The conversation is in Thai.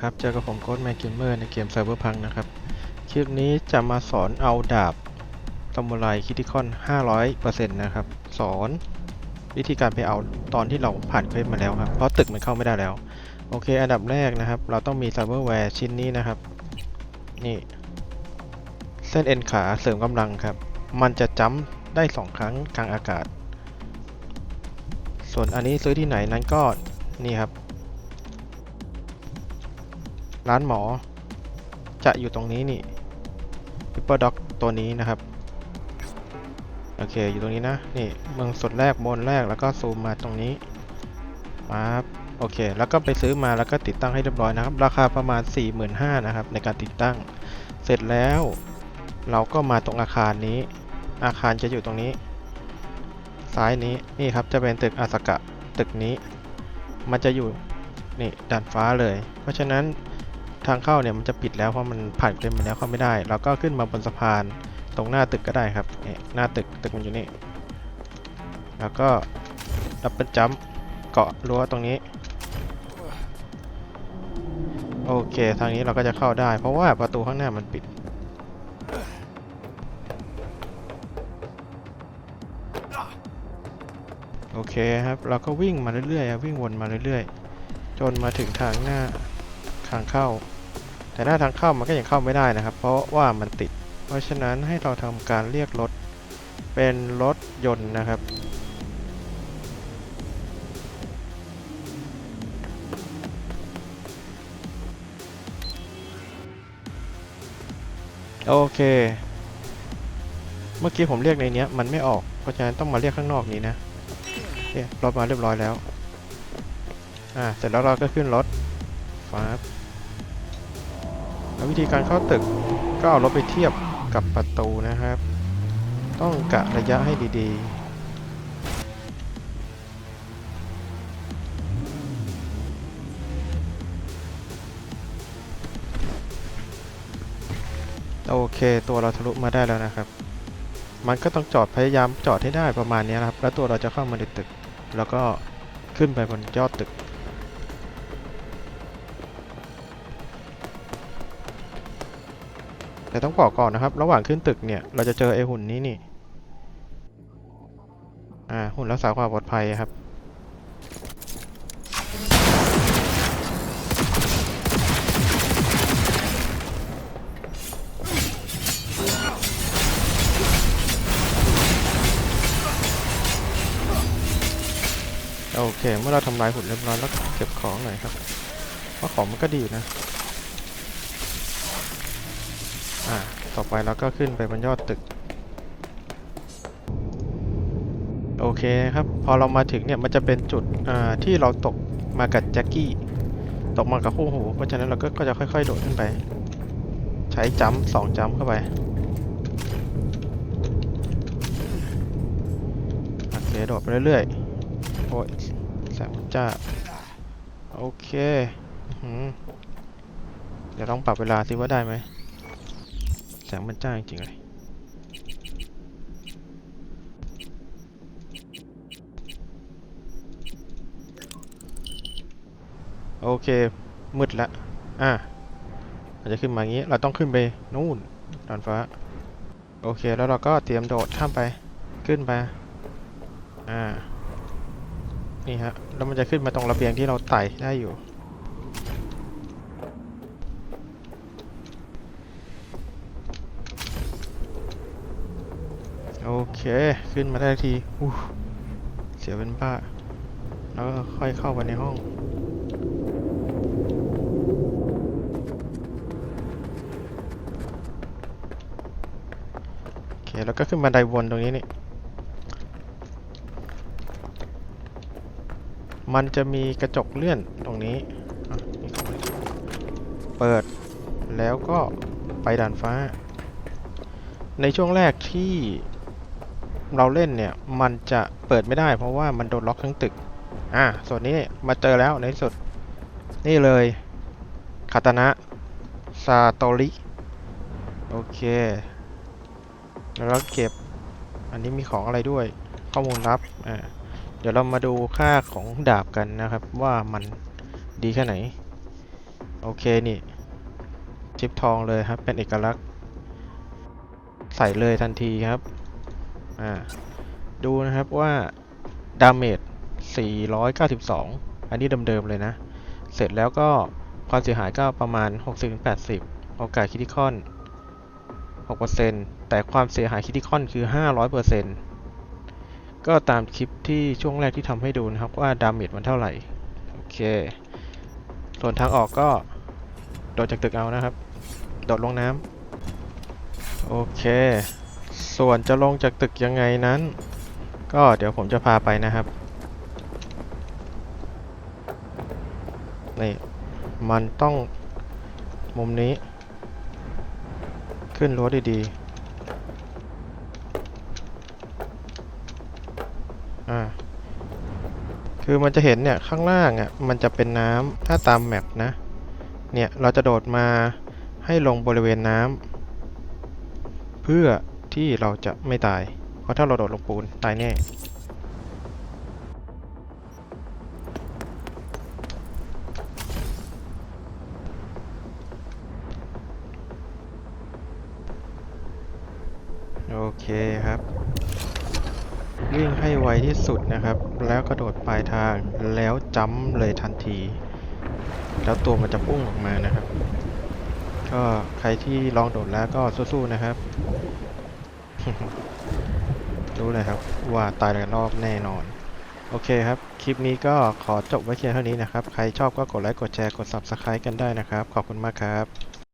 ครับ เจอกับผมโค้ดแมกเกมเมอร์ในเกมไซเบอร์พังนะครับ คลิปนี้จะมาสอนเอาดาบซามูไรคิติคอน 500%นะครับ สอนวิธีการไปเอาตอนที่เราผ่านเควสมาแล้วครับ เพราะตึกมันเข้าไม่ได้แล้ว โอเค อันดับแรกนะครับ เราต้องมีไซเบอร์แวร์ชิ้นนี้นะครับ นี่ เส้นเอ็นขาเสริมกำลังครับ มันจะจัมป์ได้ 2 ครั้งกลางอากาศ ส่วนอันนี้ซื้อที่ไหนนั้นก็นี่ครับ ร้านหมอ จะอยู่ตรงนี้นี่ p i p p e r Dog ตัวนี้นะครับ โอเค อยู่ตรงนี้นะ นี่เมืองสดแรกบนแรกแล้วก็ซูมมาตรงนี้ปั๊บโอเค แล้วก็ไปซื้อมาแล้วก็ติดตั้งให้เรียบร้อยนะครับ ราคาประมาณ 45,000นะครับ ในการติดตั้ง เสร็จแล้ว เราก็มาตรงอาคารนี้ อาคารจะอยู่ตรงนี้ ซ้ายนี้ นี่ครับ จะเป็นตึกอาสกะ ตึกนี้ มันจะอยู่ นี่ด่านฟ้าเลย เพราะฉะนั้น ทางเข้าเนี่ยมันจะปิดแล้วเพราะมันผ่านเกมมาแล้วเข้าไม่ได้ เราก็ขึ้นมาบนสะพานตรงหน้าตึกก็ได้ครับนี่หน้าตึกตึกมันอยู่นี่แล้วก็ดับเบิลจัมป์เกาะรั้วตรงนี้โอเคทางนี้เราก็จะเข้าได้ เพราะว่าประตูข้างหน้ามันปิด โอเคครับ เราก็วิ่งมาเรื่อยๆวิ่งวนมาเรื่อยๆ จนมาถึงทางหน้าทางเข้า แต่หน้าทางเข้ามันก็ยังเข้าไม่ได้นะครับ เพราะว่ามันติด เพราะฉะนั้นให้เราทำการเรียกรถเป็นรถยนต์นะครับ โอเค เมื่อกี้ผมเรียกในนี้มันไม่ออก เพราะฉะนั้นต้องมาเรียกข้างนอกนี้นะโอเครถมาเรียบร้อยแล้ว อ่า เสร็จแล้วเราก็ขึ้นรถฟ้า วิธีการเข้าตึกก็เอารถไปเทียบกับประตูนะครับ ต้องกะระยะให้ดีๆ โอเค ตัวเราทะลุมาได้แล้วนะครับ มันก็ต้องจอดพยายามจอดให้ได้ประมาณนี้นะครับ แล้วตัวเราจะเข้ามาในตึก แล้วก็ขึ้นไปบนยอดตึก แต่ต้องบอกก่อนนะครับ ระหว่างขึ้นตึกเนี่ย เราจะเจอไอหุ่นนี้นี่ อ่า หุ่นรักษาความปลอดภัยครับ โอเค เมื่อเราทำลายหุ่นเรียบร้อยแล้วเก็บของหน่อยครับ เพราะของมันก็ดีอยู่นะ อ่าต่อไปเราก็ขึ้นไปบนยอดตึก โอเคครับ พอเรามาถึงเนี่ยมันจะเป็นจุดอ่าที่เราตกมากับแจ็คกี้ ตกมากับคู่หู เพราะฉะนั้นเราก็ก็จะค่อยๆ โดดขึ้นไป ใช้จัมป์สองจัมป์เข้าไปโอเคโดดไปเรื่อยๆโอ้ยแสงจ้าโอเคอเดี๋ยวลองปรับเวลาสิว่าได้ไหม แสงมันจ้าจริงเลยโอเค มืดละอะมันจะขึ้นมาอย่างนี้ เราต้องขึ้นไปนู่นดอนฟ้า โอเค แล้วเราก็เตรียมโดดข้ามไป ขึ้นไป อ่า นี่ฮะ แล้วมันจะขึ้นมาตรงระเบียงที่เราไต่ได้อยู่ โอเค ขึ้นมาได้ทีอู้เสียเป็นบ้า แล้วก็ค่อยเข้าไปในห้อง โอเค แล้วก็ขึ้นบันไดวนตรงนี้นี่ มันจะมีกระจกเลื่อนตรงนี้อะนี่เปเปิด แล้วก็ไปด่านฟ้า ในช่วงแรกที่ เราเล่นเนี่ยมันจะเปิดไม่ได้ เพราะว่ามันโดนล็อกทั้งตึก อะส่วนนี้มาเจอแล้วในที่สุด นี่เลยคาตานะซาโตริโอเค แล้วเราเก็บ อันนี้มีของอะไรด้วย ข้อมูลลับ อ่า เดี๋ยวเรามาดูค่าของดาบกันนะครับ ว่ามันดีแค่ไหน โอเคนี่ชิปทองเลยครับ เป็นเอกลักษณ์ ใส่เลยทันทีครับ อ่าดูนะครับว่าดาเมจ492 อันนี้เดิมๆเลยนะ เสร็จแล้วก็ความเสียหายก็ประมาณ 60-80 โอกาสคิติคอน 6%แต่ความเสียหายคิติคอนคือ 500%ก็ตามคลิปที่ช่วงแรกที่ทำให้ดูนะครับว่าดาเมจมันเท่าไหร่ โอเค ส่วนทางออกก็ โดดจากตึกเอานะครับ โดดลงน้ำโอเค ส่วนจะลงจากตึกยังไงนั้น ก็เดี๋ยวผมจะพาไปนะครับ นี่ มันต้องมุมนี้ ขึ้นรั้วดีๆ อ่า คือมันจะเห็นเนี่ย ข้างล่างอะ มันจะเป็นน้ำถ้าตามแมปนะ เนี่ย เราจะโดดมาให้ลงบริเวณน้ำเพื่อ ที่เราจะไม่ตาย เพราะถ้าเราโดดลงปูนตายแน่ โอเคครับ วิ่งให้ไวที่สุดนะครับ แล้วกระโดดปลายทางแล้วจัมป์เลยทันที แล้วตัวมันจะพุ่งออกมานะครับ ก็ใครที่ลองโดดแล้วก็สู้ๆนะครับ รู้เลยครับ ว่าตายหลายรอบแน่นอน โอเคครับ คลิปนี้ก็ขอจบไว้เพียงเท่านี้นะครับ ใครชอบก็กดไลค์กดแชร์กด Subscribe กันได้นะครับ ขอบคุณมากครับ